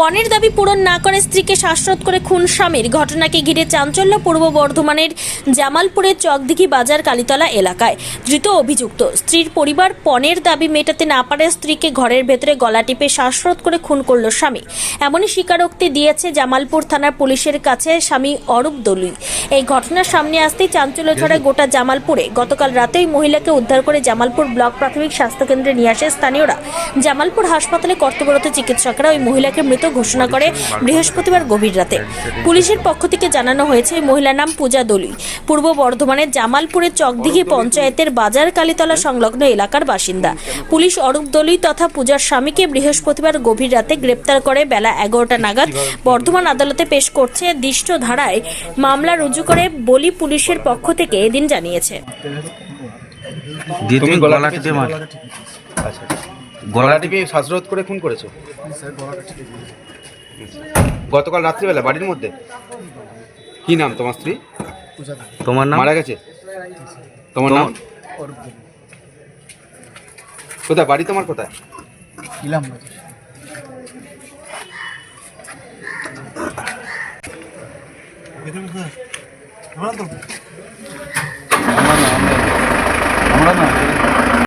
পণের দাবি পূরণ না করে স্ত্রীকে শ্বাসরোধ করে খুন স্বামীর। ঘটনাকে ঘিরে চাঞ্চল্য পূর্ব বর্ধমানের জামালপুরের চকদিঘি বাজার কালীতলা এলাকায়। ধৃত অভিযুক্ত স্ত্রীর পরিবার পণের দাবি মেটাতে না পারে স্ত্রীকে ঘরের ভেতরে গলা টিপে শ্বাসরোধ করে খুন করল স্বামী। এমনই স্বীকারোক্তি দিয়েছে জামালপুর থানার পুলিশের কাছে স্বামী অরূপ দলুই। এই ঘটনার সামনে আসতেই চাঞ্চল্য ছড়ায় গোটা জামালপুরে গতকাল রাতে ওই মহিলাকে উদ্ধার করে জামালপুর ব্লক প্রাথমিক স্বাস্থ্যকেন্দ্রে নিয়ে আসে স্থানীয়রা। জামালপুর হাসপাতালে কর্তব্যরত চিকিৎসকরা ওই মহিলাকে মৃত ঘোষণা করে বৃহস্পতিবার গভীর রাতে। পুলিশের পক্ষ থেকে জানানো হয়েছে মহিলার নাম পূজা দলুই পূর্ব বর্ধমানের জামালপুরের চকদিঘি পঞ্চায়েতের বাজার কালীতলা সংলগ্ন এলাকার বাসিন্দা। পুলিশ অরূপ দলুই তথা পূজার স্বামীকে বৃহস্পতিবার গভীর রাতে গ্রেপ্তার করে বেলা এগারোটা নাগাদ। বর্ধমান আদালতে পেশ করছে দৃষ্ট ধারায় মামলা রুজু করে বলি পুলিশের পক্ষ থেকে এদিন জানিয়েছে। দিয়ে তুমি তুমি গলা গলা টিপে টিপে মার। আচ্ছা। গলা টিপে শ্বাসরোধ করে খুন করেছ? গতকাল রাত্রিবেলা বাড়ির মধ্যে? কি নাম তোমার স্ত্রী? তোমার নাম? মারা গেছে? তোমার নাম? কোথায়? বাড়ি তোমার কোথায়? আমরা না আমরা না